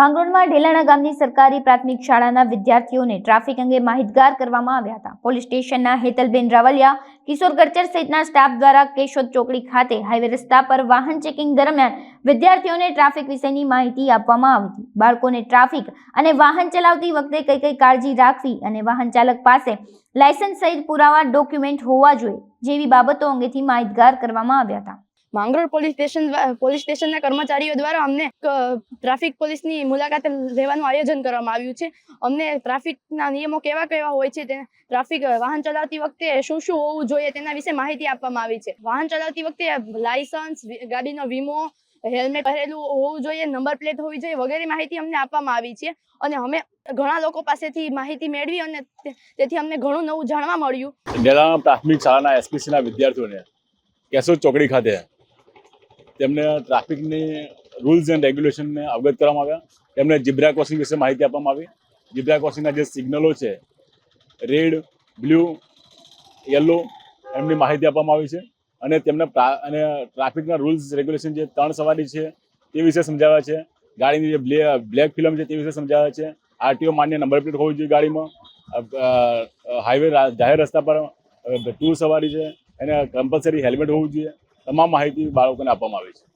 માંગરોળમાં ઢેલાણા ગામની સરકારી પ્રાથમિક શાળાના વિદ્યાર્થીઓને ટ્રાફિક અંગે માહિતગાર કરવામાં આવ્યા હતા. પોલીસ સ્ટેશનના હેતલબેન રાવલિયા, કિશોર ગરચર સહિતના સ્ટાફ દ્વારા કેશોદ ચોકડી ખાતે હાઈવે રસ્તા પર વાહન ચેકિંગ દરમિયાન વિદ્યાર્થીઓને ટ્રાફિક વિશેની માહિતી આપવામાં આવી હતી. બાળકોને ટ્રાફિક અને વાહન ચલાવતી વખતે કઈ કઈ કાળજી રાખવી અને વાહન ચાલક પાસે લાયસન્સ સહિત પુરાવા ડોક્યુમેન્ટ હોવા જોઈએ જેવી બાબતો અંગેથી માહિતગાર કરવામાં આવ્યા હતા. માંગરોળ પોલીસ સ્ટેશન પોલીસ સ્ટેશનના કર્મચારીઓ દ્વારા અમને ટ્રાફિક પોલીસની મુલાકાતે લેવાનું આયોજન કરવામાં આવ્યું છે. અમને ટ્રાફિકના નિયમો કેવા કેવા હોય છે ટ્રાફિક વાહન ચલાવતી વખતે શું શું હોવું જોઈએ તેના વિશે માહિતી આપવામાં આવી છે. વાહન ચલાવતી વખતે લાયસન્સ ગાડીનો વીમો, હેલ્મેટ પહેરેલું હોવું જોઈએ, નંબર પ્લેટ હોવી જોઈએ વગેરે માહિતી અમને આપવામાં આવી છે. અને અમે ઘણા લોકો પાસેથી માહિતી મેળવી અને તેથી અમને ઘણું નવું જાણવા મળ્યું. પ્રાથમિક શાળાના એસપીસીના વિદ્યાર્થીઓને કેશોદ ચોકડી ખાતે તેમને ટ્રાફિકની રૂલ્સ એન્ડ રેગ્યુલેશનને અવગત કરવામાં આવ્યા. તેમને જીબ્રા ક્રોસિંગ વિશે માહિતી આપવામાં આવી. જીબ્રા ક્રોસિંગના જે સિગ્નલો છે, રેડ, બ્લુ, યલો, એમની માહિતી આપવામાં આવી છે. અને તેમને અને ટ્રાફિકના રૂલ્સ રેગ્યુલેશન જે ત્રણ સવારી છે, તે વિશે સમજાવ્યા છે. ગાડીની જે બ્લે, બ્લેક ફિલ્મ છે, તે વિશે સમજાવ્યા છે. આરટીઓ માન્ય નંબર પ્લેટ હોવી જોઈએ ગાડીમાં. હાઈવે જાહેર રસ્તા પર ટૂર સવારી છે. એને કમ્પલસરી હેલ્મેટ હોવું જોઈએ. તમામ માહિતી બાળકોને આપવામાં આવી છે.